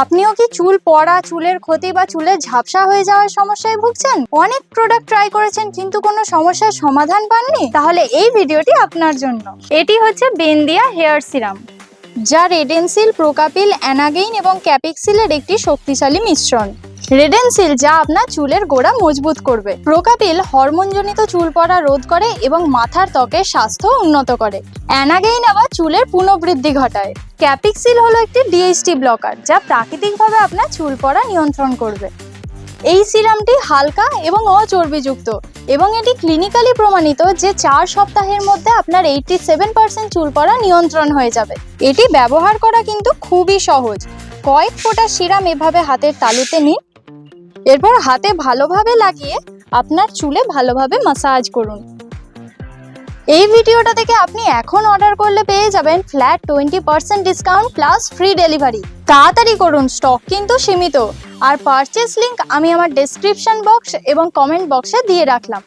আপনিও কি চুল পড়া, চুলের ক্ষতি বা চুলের ঝাপসা হয়ে যাওয়ার সমস্যায় ভুগছেন? অনেক প্রোডাক্ট ট্রাই করেছেন কিন্তু কোনো সমস্যার সমাধান পাননি? তাহলে এই ভিডিওটি আপনার জন্য। এটি হচ্ছে বেন্দিয়া হেয়ার সিরাম, যা রেডেনসিল, প্রোকাপিল, অ্যানাগেইন এবং ক্যাপিক্সিলের একটি শক্তিশালী মিশ্রণ। রেডেনসিল যা আপনার চুলের গোড়া মজবুত করবে। প্রোকাপিল হরমোনজনিত চুল পড়া রোধ করে এবং মাথার ত্বকের স্বাস্থ্য উন্নত করে। অ্যানাগেইন আবার চুলের পুনঃবৃদ্ধি ঘটায়। ক্যাপিক্সিল হলো একটি ডিএইচটি ব্লকার যা প্রাকৃতিকভাবে আপনার চুল পড়া নিয়ন্ত্রণ করবে। এই সিরামটি হালকা এবং অচর্বিযুক্ত এবং এটি ক্লিনিক্যালি প্রমাণিত যে চার সপ্তাহের মধ্যে আপনার এইটটি সেভেন পার্সেন্ট চুল পড়া নিয়ন্ত্রণ হয়ে যাবে। এটি ব্যবহার করা কিন্তু খুবই সহজ। কয়েক ফোঁটা সিরাম এভাবে হাতের তালুতে নিন। এরপর হাতে ভালোভাবে লাগিয়ে আপনার চুলে ভালোভাবে মাসাজ করুন। এই ভিডিওটা থেকে আপনি এখন অর্ডার করলে পেয়ে যাবেন flat twenty percent discount plus free delivery তাড়াতাড়ি করুন স্টক কিন্তু সীমিত। আর পারচেস লিঙ্ক আমি আমার ডেসক্রিপশন বক্স এবং কমেন্ট বক্সে দিয়ে রাখলাম।